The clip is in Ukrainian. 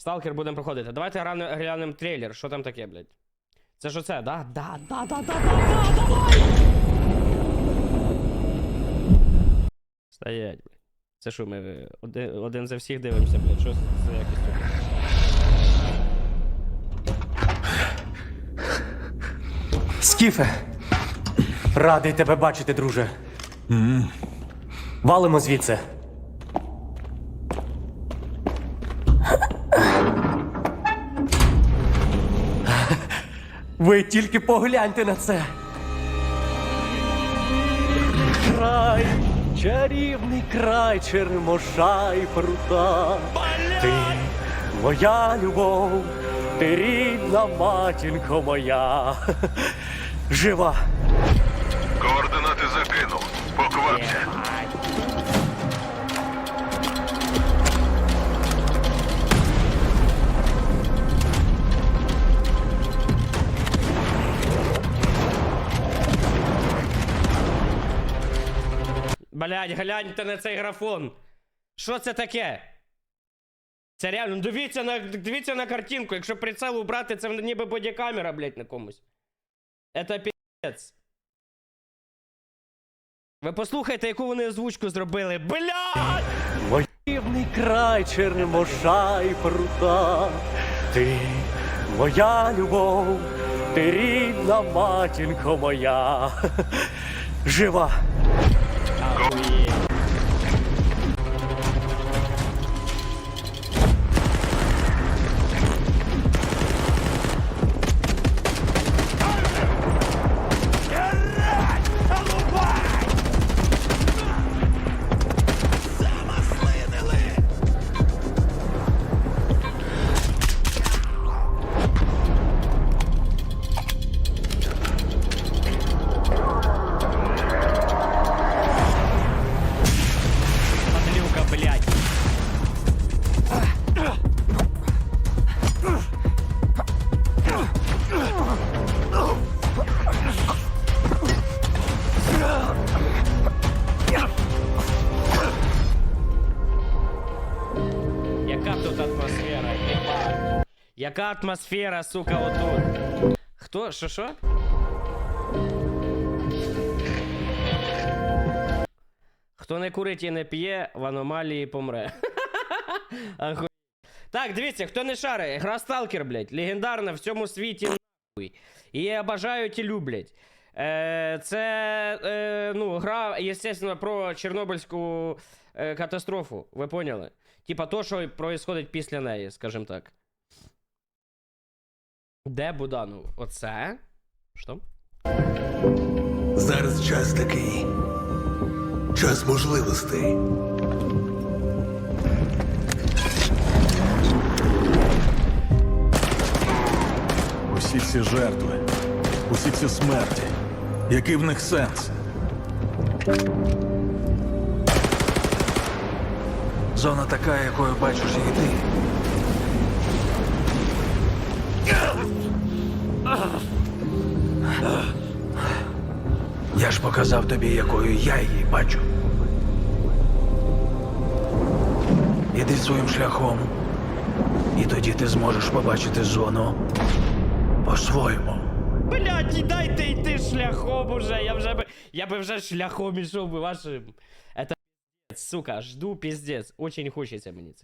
Сталкер будемо проходити. Давайте глянемо трейлер. Що там таке, блядь? Це ж оце, да? Да, да, да, да, да, да, давай! Стоять, блядь. Це що, ми один, один за всіх дивимося, блядь. Що це за якість? тут? Скіфе, радий тебе бачити, друже. Валимо звідси. Ви тільки погляньте на це. Край, чарівний край черемоша і прута. Ти моя любов, ти рідна матінко моя. Жива. Координати закинув. Поквапся. Блядь, гляньте на цей графон. Що це таке? Це реально, ну дивіться на, дивіться на картинку. Якщо прицел убрати, це ніби бодікамера, блядь, на комусь. Это пі***ць. Ви послухайте, яку вони озвучку зробили. Блядь! Чарівний край черемоша і прута. Ти моя любов, ти рідна матінко моя. Жива. Яка тут атмосфера? Яка атмосфера, сука, отут? Хто? Що, що? Хто не курить і не п'є, в аномалії помре. Так, дивіться, хто не шарить, гра Сталкер, блядь, легендарна в цьому світі нахуй. Її обожають і люблять. Е, це е, ну, гра, естественно, про Чорнобильську е, катастрофу. Ви поняли? Типа то, що відбувається після неї, скажімо так. Де Буданов? Оце? Що? Зараз час такий. Час можливостей. Усі ці жертви, усі ці смерті. Який в них сенс? Зона така, якою бачиш її ти. Я ж показав тобі, якою я її бачу. Іди своїм шляхом, і тоді ти зможеш побачити зону по-своєму. Блять, і дайте йти шляхом уже. Я вже би. Я би вже шляхом ішов би вашим. Сука, жду пиздец. Очень хочеться мені.